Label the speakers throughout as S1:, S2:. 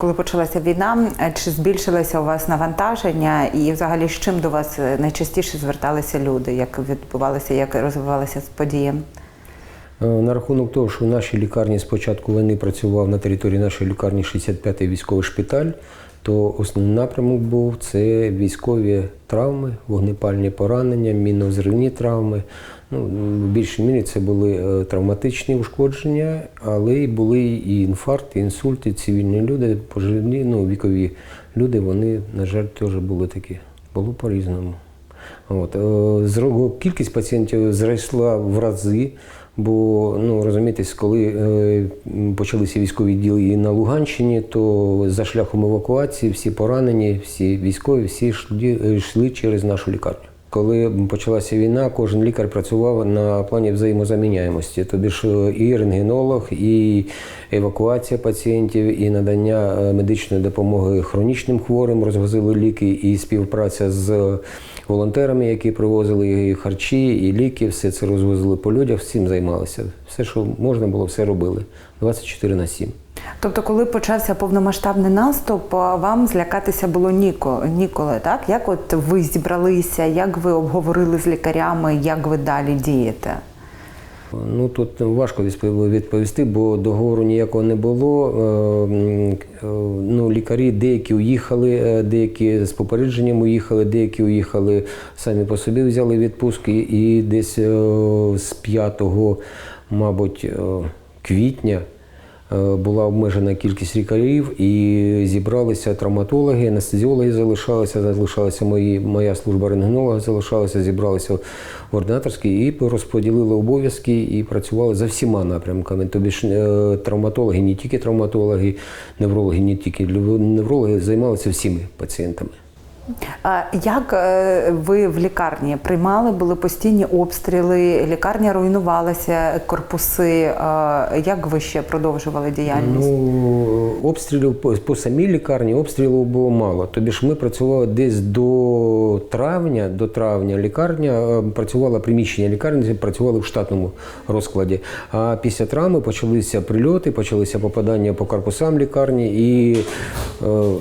S1: Коли почалася війна, е, чи збільшилося у вас навантаження, і взагалі з чим до вас е, найчастіше зверталися люди? Як відбувалося, як розвивалися події?
S2: Е, На рахунок того, що в нашій лікарні з початку війни працював на території нашої лікарні 65-й військовий шпиталь, то основний напрямок був це військові травми, вогнепальні поранення, мінно-взривні травми. Ну, в більшій мірі це були е, травматичні ушкодження, але й були і інфаркти, і інсульти, цивільні люди, пожилі, ну, вікові люди, вони, на жаль, теж були такі. Було по-різному. От. е, Кількість пацієнтів зросла в рази, бо ну, розумієтесь, коли е, почалися військові дії на Луганщині, то за шляхом евакуації всі поранені, всі військові, всі йшли, через нашу лікарню. Коли почалася війна, кожен лікар працював на плані взаємозаміняємості. Тобі ж е, і рентгенолог, і евакуація пацієнтів, і надання е, медичної допомоги хронічним хворим, розвозили ліки, і співпраця з волонтерами, які привозили і харчі, і ліки, все це розвозили по людях, всім займалися. Все, що можна було, все робили. 24 на 7.
S1: Тобто, коли почався повномасштабний наступ, вам злякатися було ніко, ніколи, так? Як от ви зібралися, як ви обговорили з лікарями, як ви далі дієте?
S2: Ну тут важко відповісти, бо договору ніякого не було. Е, е, Ну, лікарі деякі уїхали, е, деякі з попередженням уїхали, деякі уїхали самі по собі взяли відпустки. І десь е, з 5, мабуть, е, квітня е, була обмежена кількість лікарів і зібралися травматологи, анестезіологи залишалися, залишалася мої, моя служба рентгенолога залишалася, зібралися в ординаторській і розподілили обов'язки і працювали за всіма напрямками. Тобі ж е, травматологи, не тільки травматологи, неврологи, не тільки неврологи займалися всіми пацієнтами.
S1: Як е, ви в лікарні приймали, були постійні обстріли, лікарня руйнувалася, корпуси. Як ви ще продовжували діяльність?
S2: Ну, обстрілів по, по самій лікарні обстрілів було мало. Тобі ж ми працювали десь до травня, до травня лікарня е, працювала приміщення лікарні, працювали в штатному розкладі. А після травми почалися прильоти, почалися попадання по корпусам лікарні, і е,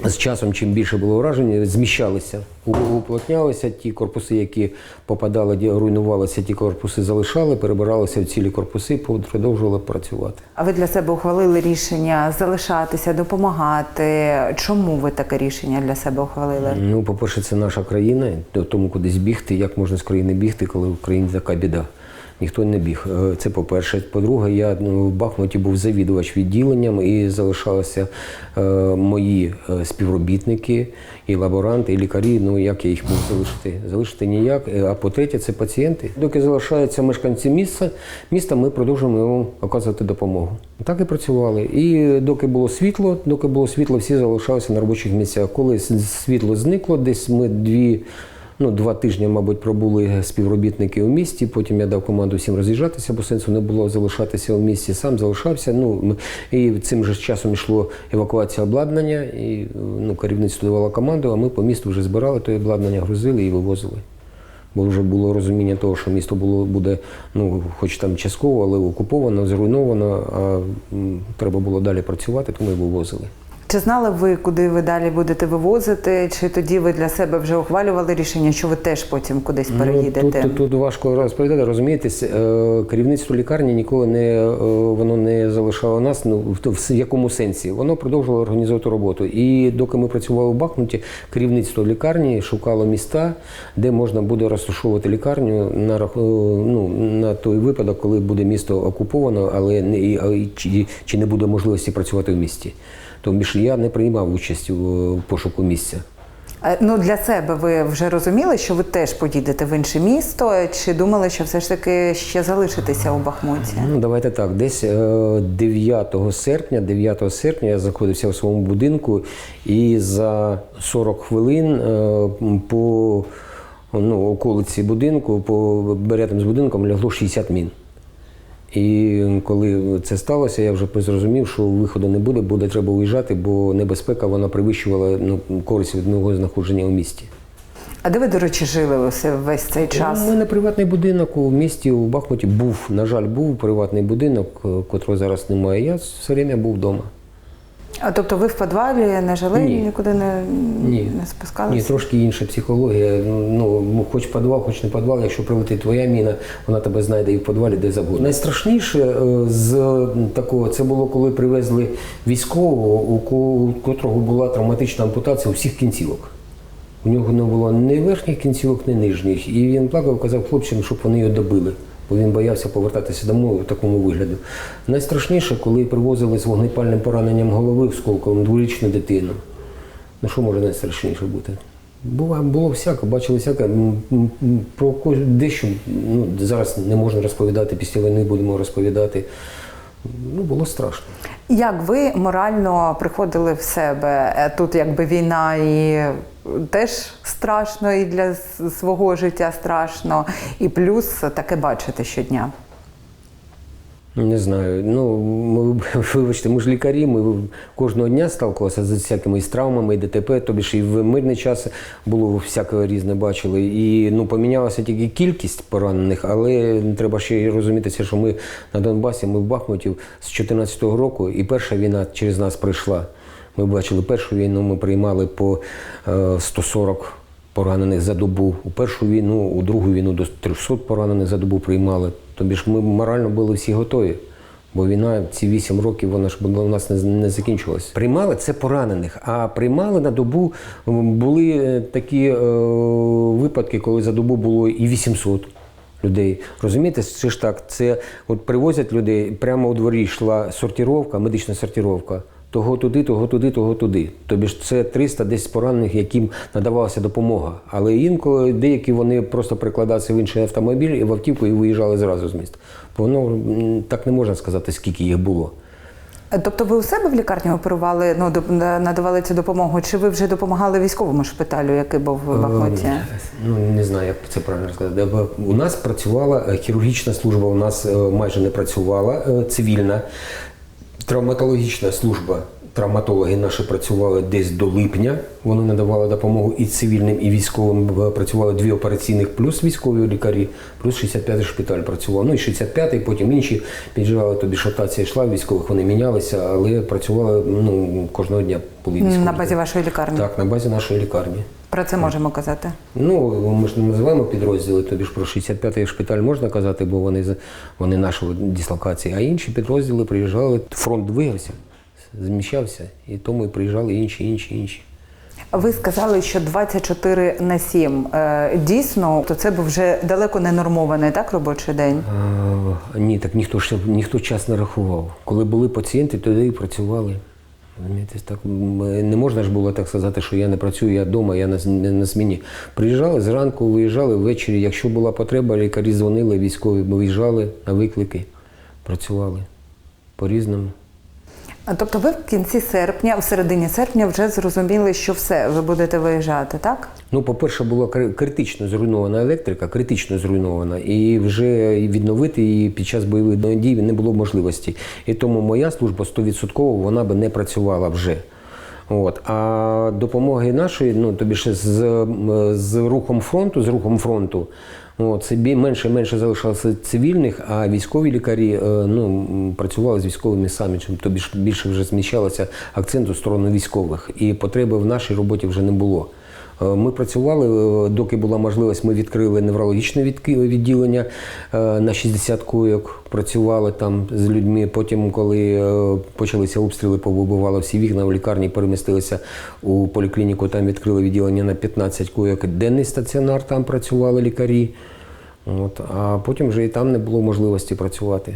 S2: з часом, чим більше було вражень, зміщалися, у- уплотнялися ті корпуси, які попадали, руйнувалися, ті корпуси залишали, перебиралися в цілі корпуси, продовжували працювати.
S1: А ви для себе ухвалили рішення залишатися, допомагати? Чому ви таке рішення для себе ухвалили?
S2: Ну, по-перше, це наша країна, тому кудись бігти. Як можна з країни бігти, коли в країні така біда? Ніхто не біг. Е, Це по-перше. По-друге, я ну, в Бахмуті був завідувач відділенням і залишалися е, мої е, співробітники, і лаборанти, і лікарі. Ну як я їх міг залишити? Залишити ніяк. А по-третє, це пацієнти. Доки залишаються мешканці міста, міста, ми продовжуємо їм оказувати допомогу. Так і працювали. І доки було світло, доки було світло, всі залишалися на робочих місцях. Коли світло зникло, десь ми дві. Ну, два тижні, мабуть, пробули співробітники у місті. Потім я дав команду всім роз'їжджатися, бо сенсу не було залишатися у місті. Сам залишався. Ну і цим же часом йшло евакуація обладнання. І ну, керівництво давало команду, а ми по місту вже збирали то обладнання, грузили і вивозили. Бо вже було розуміння того, що місто було буде, ну, хоч там частково, але окуповано, зруйновано, а треба було далі працювати, тому і вивозили.
S1: Чи знали ви, куди ви далі будете вивозити? Чи тоді ви для себе вже ухвалювали рішення, що ви теж потім кудись переїдете?
S2: Ну, тут, тут важко розповідати, розумієте, е, керівництво лікарні ніколи не е, воно не залишало нас. Ну в, в якому сенсі? Воно продовжувало організовувати роботу. І доки ми працювали в Бахмуті, керівництво лікарні шукало міста, де можна буде розташовувати лікарню на е, ну, на той випадок, коли буде місто окуповано, але не і- чи, чи не буде можливості працювати в місті. Тому що я не приймав участь у пошуку місця.
S1: Е, Ну для себе ви вже розуміли, що ви теж поїдете в інше місто, чи думали, що все ж таки ще залишитеся у Бахмуті?
S2: Ну, давайте так. Десь е, 9 серпня, 9 серпня я знаходився в своєму будинку, і за 40 хвилин е, по ну, околиці будинку, по рядом з будинком лягло 60 мін. І коли це сталося, я вже зрозумів, що виходу не буде, буде треба уїжджати, бо небезпека вона перевищувала ну, користь від мого знаходження у місті.
S1: А де ви, до речі, жили весь цей час?
S2: У мене приватний будинок у місті у Бахмуті був, на жаль, був приватний будинок, е, котрого зараз немає. Я все время був вдома.
S1: А тобто ви в підвалі не жили,
S2: Ні.
S1: нікуди не,
S2: Ні.
S1: не спускалися?
S2: Ні, трошки інша психологія. Ну, хоч підвал, хоч не підвал, якщо прилетить твоя міна, вона тебе знайде і в підвалі, де завгодно. Найстрашніше е, з такого це було, коли привезли військового, у котрого була травматична ампутація усіх кінцівок. У нього не було ні верхніх кінцівок, ні нижніх. І він плакав, казав хлопцям, щоб вони його добили, бо він боявся повертатися домой у такому вигляду. Найстрашніше, коли привозили з вогнепальним пораненням голови осколковим дворічну дитину. Ну що може найстрашніше бути? Було, було всяке, бачили всяке. Про дещо ну, зараз не можна розповідати, після війни будемо розповідати. Ну, було страшно.
S1: Як ви морально приходили в себе? Е, Тут якби війна і теж страшно, і для свого життя страшно, і плюс таке бачити щодня.
S2: Не знаю. Ну, ми, вибачте, ми ж лікарі, ми кожного дня сталкувалися з всякими із травмами, і ДТП, тобі ж і в мирний час було всяке різне бачили. І ну, помінялася тільки кількість поранених, але треба ще й розумітися, що ми на Донбасі, ми в Бахмуті з 2014 року, і перша війна через нас прийшла. Ми бачили першу війну, ми приймали по е, 140 поранених за добу. У першу війну, у другу війну до 300 поранених за добу приймали. Тобі ж ми морально були всі готові. Бо війна ці 8 років вона ж у нас не, не закінчилась. Приймали це поранених, а приймали на добу були е, такі е, випадки, коли за добу було і 800 людей. Розумієте, це ж так, це от привозять людей, прямо у дворі йшла сортіровка, медична сортіровка. Того туди, того туди, того туди. Тобі ж це 300 десь поранених, яким надавалася допомога. Але інколи деякі вони просто прикладалися в інший автомобіль і в автівку і виїжджали зразу з міста. Бо воно так не можна сказати, скільки їх було.
S1: Е, Тобто ви у себе в лікарні оперували, ну надавали цю допомогу, чи ви вже допомагали військовому шпиталю, який був в Бахмуті?
S2: Е, Ну не знаю, як це правильно сказати. У нас працювала е, хірургічна служба, у нас майже не працювала цивільна. Травматологічна служба, травматологи наші працювали десь до липня. Вони надавали допомогу і цивільним, і військовим. Працювали дві операційних, плюс військові лікарі, плюс 65-й шпиталь працював. Ну і 65-й, потім інші підживали, тобі ж ротація йшла, військових вони мінялися, але працювали ну, кожного дня були військові.
S1: На базі вашої лікарні?
S2: Так, на базі нашої лікарні.
S1: Про це можемо казати.
S2: Ну, ми ж не називаємо підрозділи, тобі ж про 65-й шпиталь можна казати, бо вони, вони нашої дислокації, а інші підрозділи приїжджали, фронт двигався, зміщався, і тому і приїжджали інші, інші, інші.
S1: Ви сказали, що 24 на 7. Е, Дійсно, то це був вже далеко не нормований так робочий день.
S2: А, ні, так ніхто ж ніхто час не рахував. Коли були пацієнти, тоді і працювали. Розумієте, Так, не можна ж було так сказати, що я не працюю, я вдома, я на, з- на зміні. Приїжджали зранку, виїжджали ввечері. Якщо була потреба, лікарі дзвонили, військові виїжджали на виклики, працювали по-різному.
S1: Тобто ви в кінці серпня, в середині серпня вже зрозуміли, що все, ви будете виїжджати, так?
S2: Ну, по-перше, була кри- критично зруйнована електрика, критично зруйнована, і вже відновити її під час бойових дій не було можливості. І тому моя служба 100% вона би не працювала вже. От. А допомоги нашої, ну тобі ще з, з рухом фронту, з рухом фронту, от, це менше і менше залишалося цивільних, а військові лікарі е, ну, працювали з військовими самі, чим тобі більше вже зміщалося акцент у сторону військових. І потреби в нашій роботі вже не було. Е, Ми працювали, е, доки була можливість, ми відкрили неврологічне відділення е, на 60 койок, працювали там з людьми. Потім, коли почалися обстріли, повибивали всі вікна в лікарні, перемістилися у поліклініку, там відкрили відділення на 15 койок. Денний стаціонар, там працювали лікарі. От, а потім вже і там не було можливості працювати.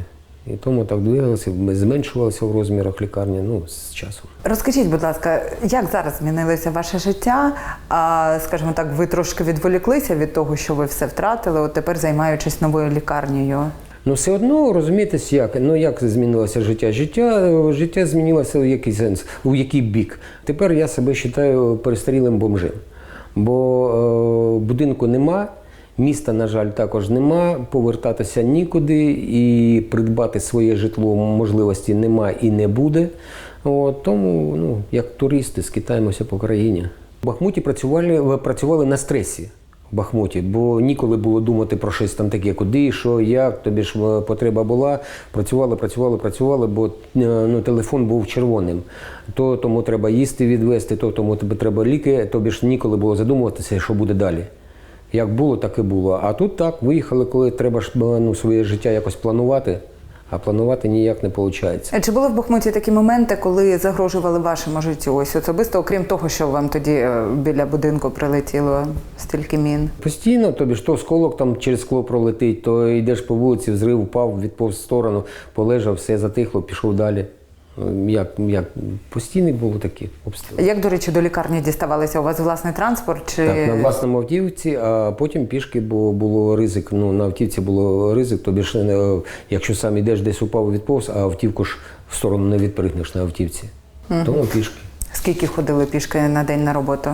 S2: І тому так двигалося, ми зменшувалися в розмірах лікарні ну, з часом.
S1: Розкажіть, будь ласка, як зараз змінилося ваше життя? А скажімо так, ви трошки відволіклися від того, що ви все втратили, от тепер займаючись новою лікарнею.
S2: Ну, все одно розумієтесь, як ну як змінилося життя? Життя життя змінилося у який сенс, у який бік. Тепер я себе вважаю перестарілим бомжем, бо е, будинку нема. Міста, на жаль, також нема, повертатися нікуди і придбати своє житло можливості нема і не буде. От, тому, ну, як туристи, скитаємося по країні. В Бахмуті працювали, працювали на стресі. в Бахмуті, бо ніколи було думати про щось там таке, куди, що, як, тобі ж е, потреба була. Працювали, працювали, працювали, бо е, ну, телефон був червоним. То тому треба їсти відвести, то тому тобі треба ліки, тобі ж ніколи було задумуватися, що буде далі. Як було, так і було. А тут так, виїхали, коли треба ж ну, своє життя якось планувати, а планувати ніяк не виходить.
S1: Чи були в Бахмуті такі моменти, коли загрожували вашому життю? Ось особисто, окрім того, що вам тоді е, біля будинку прилетіло стільки мін?
S2: Постійно, тобі ж то сколок там через скло пролетить, то йдеш по вулиці, взрив, впав, відповз в сторону, полежав, все затихло, пішов далі. Як, як постійні були такі обстріли.
S1: Як, до речі, до лікарні діставалися? У вас власний транспорт? Чи
S2: Так, на власному автівці, а потім пішки, бо було ризик. Ну, на автівці було ризик, тобі ж, е, якщо сам йдеш десь упав відповз, а автівку ж в сторону не відпригнеш на автівці. Тому пішки.
S1: скільки ходили пішки на день на роботу?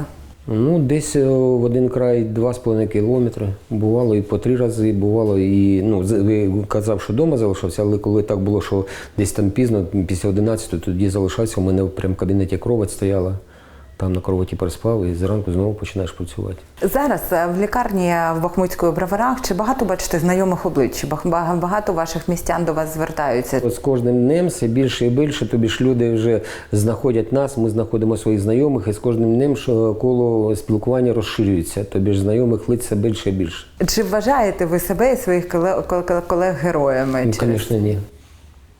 S2: Ну, десь е, в один край 2,5 кілометри. Бувало і по три рази, бувало і ну, ви казав, що вдома залишався, але коли так було, що десь там пізно, після 11, тоді залишався, у мене прям в кабінеті кровать стояла, там на кроваті переспав і зранку знову починаєш працювати.
S1: Зараз е, в лікарні в Бахмутської броварах чи багато бачите знайомих облич? Багато ваших містян до вас звертаються?
S2: З кожним днем все більше і більше, тобі ж люди вже знаходять нас, ми знаходимо своїх знайомих, і з кожним днем коло спілкування розширюється. Тобі ж знайомих лиць все більше і більше.
S1: Чи вважаєте ви себе і своїх коле- кол- колег героями?
S2: Ну, звісно, ні.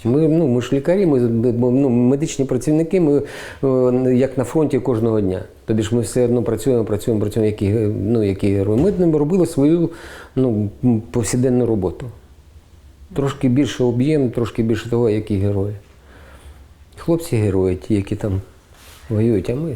S2: Ми, ну, ми ж лікарі, ми ну, медичні працівники, ми е, як на фронті кожного дня. Тобі ж ми все одно працюємо, працюємо, працюємо, які, ну, які. Ми робили свою ну, повсякденну роботу. Трошки більше об'єм, трошки більше того, які герої. Хлопці герої, ті, які там воюють, а ми